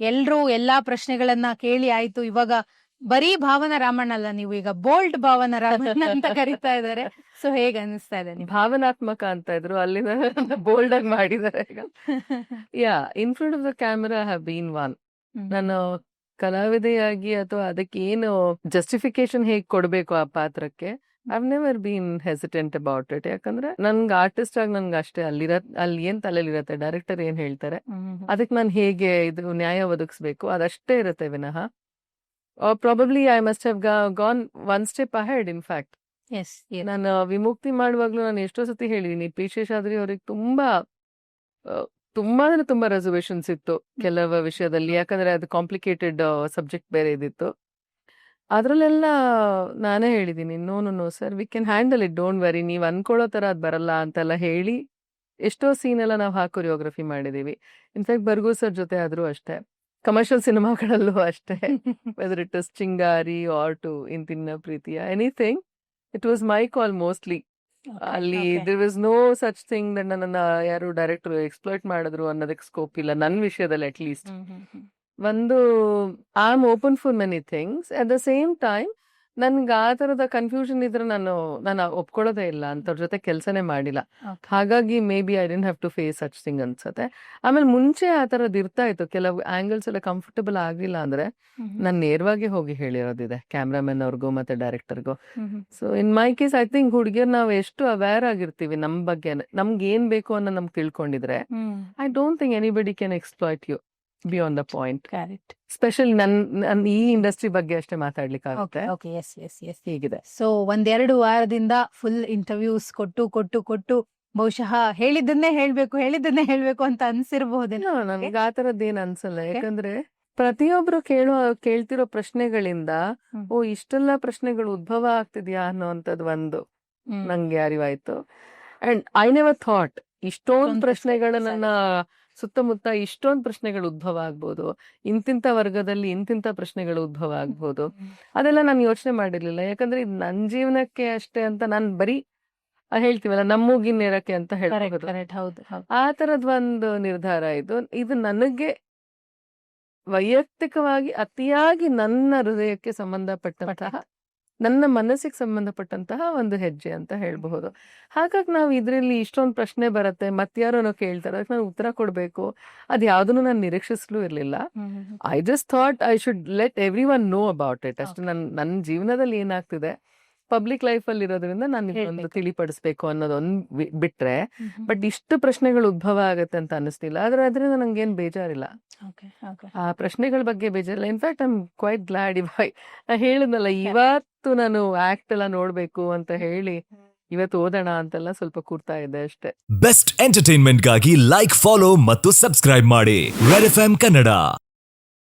ಎಲ್ರೂ ಎಲ್ಲಾ ಪ್ರಶ್ನೆಗಳನ್ನ ಕೇಳಿ ಆಯ್ತು. ಇವಾಗ ಬರೀ ಭಾವನ ರಾಮಣ್ಣ ಅಲ್ಲ ನೀವು ಈಗ ಬೋಲ್ಡ್ ಭಾವನ ರಾಮಣ್ಣ ಅಂತ ಕರಿತಾ ಇದ್ದಾರೆ. ಸೊ ಹೇಗ ಅನಿಸ್ತಾ ಇದೆ ಭಾವನಾತ್ಮಕ ಅಂತ ಇದ್ರು. ಅಲ್ಲಿನ ಬೋಲ್ಡ್ ಆಗಿ ಮಾಡಿದ್ದಾರೆ ಈಗ. Yeah in front of the camera have been one ನಾನು ಕಲಾವಿದೆಯಾಗಿ ಅಥವಾ ಅದಕ್ಕೆ ಏನು ಜಸ್ಟಿಫಿಕೇಶನ್ ಹೇಗ್ ಕೊಡ್ಬೇಕು ಆ ಪಾತ್ರಕ್ಕೆ? I've never been hesitant about it ಯಾಕಂದ್ರೆ ನನ್ಗೆ ಆರ್ಟಿಸ್ಟ್ ಆಗಿ ನನ್ಗೆ ಅಷ್ಟೇ ಅಲ್ಲಿರ ಅಲ್ಲಿ ಏನ್ ತಲೆಲಿರತ್ತೆ ಡೈರೆಕ್ಟರ್ ಏನ್ ಹೇಳ್ತಾರೆ ಅದಕ್ಕೆ ನಾನು ಹೇಗೆ ಇದು ನ್ಯಾಯ ಒದಗಿಸ್ಬೇಕು ಅದಷ್ಟೇ ಇರುತ್ತೆ ವಿನಃ. Probably I must have gone one step ahead in fact. ನಾನು ವಿಮುಕ್ತಿ ಮಾಡುವಾಗ್ಲೂ ನಾನು ಎಷ್ಟೋ ಸತಿ ಹೇಳಿದೀನಿ. ಪಿ ಶೇಷಾದ್ರಿ ಅವ್ರಿಗೆ ತುಂಬಾ ತುಂಬಾ ಅಂದ್ರೆ ತುಂಬಾ ರೆಸರ್ವೇಶನ್ಸ್ ಇತ್ತು ಕೆಲವು ವಿಷಯದಲ್ಲಿ. ಯಾಕಂದ್ರೆ ಅದು ಕಾಂಪ್ಲಿಕೇಟೆಡ್ ಸಬ್ಜೆಕ್ಟ್ ಬೇರೆ ಇದ್ದಿತ್ತು ಅದ್ರಲ್ಲೆಲ್ಲ ನಾನೇ ಹೇಳಿದೀನಿ no no no sir we can handle it don't worry ನೀವ್ ಅನ್ಕೊಳ್ಳೋ ತರ ಅದ್ ಬರಲ್ಲ ಅಂತೆಲ್ಲ ಹೇಳಿ ಎಷ್ಟೋ ಸೀನ್ ಎಲ್ಲ ನಾವು ಹಾಕಿ ಕೊರಿಯೋಗ್ರಫಿ ಮಾಡಿದೀವಿ. ಇನ್ಫ್ಯಾಕ್ಟ್ ಬರ್ಗು ಸರ್ ಜೊತೆ ಆದ್ರೂ ಅಷ್ಟೇ ಕಮರ್ಷಿಯಲ್ ಸಿನಿಮಾಗಳಲ್ಲೂ ಅಷ್ಟೇ. Whether it is Chingari or to ಇಂತಿನ್ನ ಪ್ರೀತಿಯ anything it was my call mostly ಅಲ್ಲಿ there was no such thing ನನ್ನ ಯಾರು ಡೈರೆಕ್ಟರ್ ಎಕ್ಸ್ಪ್ಲೋಯ್ಟ್ ಮಾಡಿದ್ರು ಅನ್ನೋದಕ್ಕೆ ಸ್ಕೋಪ್ ಇಲ್ಲ ನನ್ನ ವಿಷಯದಲ್ಲಿ at least hmm, hmm, hmm. ಒಂದು I am open for many things at the same time ನನ್ಗೆ ಆ ತರದ ಕನ್ಫ್ಯೂಷನ್ ಇದ್ರೆ ನಾನು ನಾನು ಒಪ್ಕೊಳ್ಳೋದೇ ಇಲ್ಲ. ಅಂತವ್ರ ಜೊತೆ ಕೆಲಸನೇ ಮಾಡಿಲ್ಲ. ಹಾಗಾಗಿ maybe I didn't have to face such thing ಅನ್ಸುತ್ತೆ. ಆಮೇಲೆ ಮುಂಚೆ ಆ ಥರದ್ದು ಇರ್ತಾ ಇತ್ತು ಕೆಲವು ಆಂಗಲ್ಸ್ ಎಲ್ಲ ಕಂಫರ್ಟಬಲ್ ಆಗಿಲ್ಲ ಅಂದ್ರೆ ನಾನು ನೇರವಾಗಿ ಹೋಗಿ ಹೇಳಿರೋದಿದೆ. ಕ್ಯಾಮ್ರಾಮನ್ ಅವ್ರಿಗೂ ಮತ್ತೆ ಡೈರೆಕ್ಟರ್ಗೂ. So in my case I think ಹುಡುಗಿಯರ್ ನಾವು ಎಷ್ಟು ಅವೇರ್ ಆಗಿರ್ತೀವಿ ನಮ್ ಬಗ್ಗೆ ನಮ್ಗೆ ಏನು ಬೇಕು ಅನ್ನೋ ನಮ್ಗೆ ತಿಳ್ಕೊಂಡಿದ್ರೆ. I don't think anybody can exploit you beyond point Correct. Specially ನನ್ ಈ ಇಂಡಸ್ಟ್ರಿ ಬಗ್ಗೆ ಅಷ್ಟೇ ಮಾತಾಡ್ಲಿಕ್ಕಾಗುತ್ತೆ Okay, okay, yes yes yes. ಹೀಗಿದೆ ಸೊ ಒಂದೆರಡು ವಾರದಿಂದ ಫುಲ್ ಇಂಟರ್ವ್ಯೂಸ್ ಕೊಟ್ಟು ಕೊಟ್ಟು ಕೊಟ್ಟು ಬಹುಶಃ ಹೇಳಿದ್ದನ್ನೇ ಹೇಳ್ಬೇಕು ಹೇಳಿದ್ದನ್ನೇ ಹೇಳ್ಬೇಕು ಅಂತ ಅನ್ಸಿರ್ಬಹುದೇನೋ ನನ್ಗೆ ಆ ತರದ್ದೇನ್ ಅನ್ಸಲ್ಲ. ಯಾಕಂದ್ರೆ ಪ್ರತಿಯೊಬ್ರು ಕೇಳೋ ಕೇಳ್ತಿರೋ ಪ್ರಶ್ನೆಗಳಿಂದ. ಓ ಇಷ್ಟೆಲ್ಲ ಪ್ರಶ್ನೆಗಳು ಉದ್ಭವ ಆಗ್ತಿದ್ಯಾ ಅನ್ನೋಂಥದ್ದು ಒಂದು. ನಂಗೆ ಅರಿವಾಯ್ತು ಅಂಡ್ ಐ ನೆವರ್ ಥಾಟ್ ಇಷ್ಟೊಂದು ಪ್ರಶ್ನೆಗಳನ್ನ ಪ್ರಶ್ನೆಗಳು ಪ್ರಶ್ನೆ ನನ್ನ ಸುತ್ತಮುತ್ತ ಇಷ್ಟೊಂದು ಪ್ರಶ್ನೆಗಳು ಉದ್ಭವ ಆಗ್ಬೋದು ಇಂತಿಂತ ವರ್ಗದಲ್ಲಿ ಇಂತಿಂತ ಪ್ರಶ್ನೆಗಳು ಉದ್ಭವ ಆಗ್ಬೋದು. ಅದೆಲ್ಲ ನಾನು ಯೋಚನೆ ಮಾಡಿರ್ಲಿಲ್ಲ. ಯಾಕಂದ್ರೆ ಇದು ನನ್ನ ಜೀವನಕ್ಕೆ ಅಷ್ಟೇ ಅಂತ ನಾನು ಬರೀ ಹೇಳ್ತೀವಲ್ಲ ನಮ್ಮೂಗಿನ ನೇರಕ್ಕೆ ಅಂತ ಹೇಳ್ಬೋದು ಆ ತರದ್ ಒಂದು ನಿರ್ಧಾರ ಇದು. ಇದು ನನಗೆ ವೈಯಕ್ತಿಕವಾಗಿ ಅತಿಯಾಗಿ ನನ್ನ ಹೃದಯಕ್ಕೆ ಸಂಬಂಧಪಟ್ಟಂತಹ ನನ್ನ ಮನಸ್ಸಿಗೆ ಸಂಬಂಧಪಟ್ಟಂತಹ ಒಂದು ಹೆಜ್ಜೆ ಅಂತ ಹೇಳಬಹುದು. ಹಾಗಾಗಿ ನಾವು ಇದರಲ್ಲಿ ಇಷ್ಟೊಂದು ಪ್ರಶ್ನೆ ಬರುತ್ತೆ ಮತ್ತಾರೋನೋ ಕೇಳ್ತಾರೆ ಅದಕ್ಕೆ ನಾನು ಉತ್ತರ ಕೊಡಬೇಕು. ಅದು ಯಾವುದನ್ನು ನಾನು ನಿರೀಕ್ಷಿಸ್ಲೂ ಇರ್ಲಿಲ್ಲ. I just thought I should let everyone know about it ಅಷ್ಟು ನನ್ನ ನನ್ನ ಜೀವನದಲ್ಲಿ ಏನಾಗ್ತಿದೆ ಪಬ್ಲಿಕ್ ಲೈಫ್ ಅಲ್ಲಿ ಇರೋದ್ರಿಂದ ನಾನು ಒಂದು. ತಿಳಿಪಡಿಸ್ಬೇಕು ಅನ್ನೋದೊಂದು ಬಿಟ್ರೆ. ಬಟ್ ಇಷ್ಟು ಪ್ರಶ್ನೆಗಳು ಉದ್ಭವ ಆಗುತ್ತೆ ಅಂತ ಅನಿಸ್ತಿಲ್ಲ ಆದ್ರೆ ಅದರಿಂದ ನಂಗೇನ್ ಬೇಜಾರಿಲ್ಲ. ಆ ಪ್ರಶ್ನೆಗಳ ಬಗ್ಗೆ ಬೇಜಾರಿಲ್ಲ. In fact am quite glad I've ಹೇಳಿದ್ನಲ್ಲ ಇವತ್ತು ನಾನು ಆಕ್ಟ್ ಎಲ್ಲ ನೋಡ್ಬೇಕು ಅಂತ ಹೇಳಿ ಇವತ್ತು ಓದೋಣ ಅಂತೆಲ್ಲ ಸ್ವಲ್ಪ ಕೂರ್ತಾ ಇದೆ ಅಷ್ಟೇ. ಬೆಸ್ಟ್ ಎಂಟರ್ಟೈನ್ಮೆಂಟ್ಗಾಗಿ ಲೈಕ್ ಫಾಲೋ ಮತ್ತು ಸಬ್ಸ್ಕ್ರೈಬ್ ಮಾಡಿ. Red F Kannada